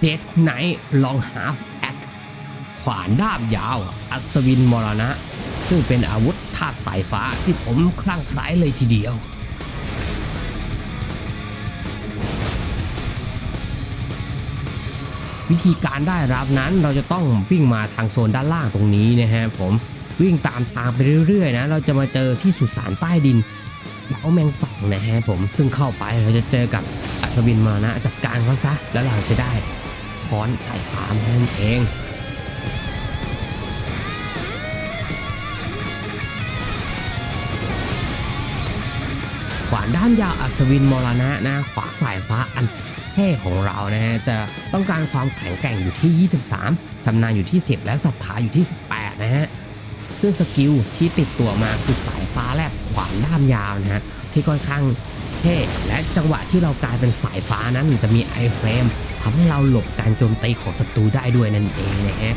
เดดไนท์ลองหาแอคขวานด้ามยาว อัศวินมรณะ ซึ่งเป็นอาวุธธาตุสายฟ้าที่ผมคลั่งไคล้เลยทีเดียววิธีการได้รับนั้นเราจะต้องวิ่งมาทางโซนด้านล่างตรงนี้นะฮะผมวิ่งตามทางไปเรื่อยๆนะเราจะมาเจอที่สุสานใต้ดินเล้าแมงป่องนะฮะผมซึ่งเข้าไปเราจะเจอกับอัศวินมานะจัดการเขาซะแล้วเราจะได้ ค้อนสายฟ้ามนั่นเองขวานด้านยาวอัศวินมรณะนะขวาสายฟ้าอันเท่ของเรานะฮะจะต้องการความแข็งแกร่งอยู่ที่ 23ชำนาญอยู่ที่ 10 และศรัทธาอยู่ที่ 18 นะฮะซึ่งสกิลที่ติดตัวมาคือสายฟ้าแลบขวานด้ามยาวนะฮะที่ค่อนข้าง เท่และจังหวะที่เรากลายเป็นสายฟ้านั้นจะมีไอเฟรมทำให้เราหลบการโจมตีของศัตรูได้ด้วยนั่นเองนะฮะ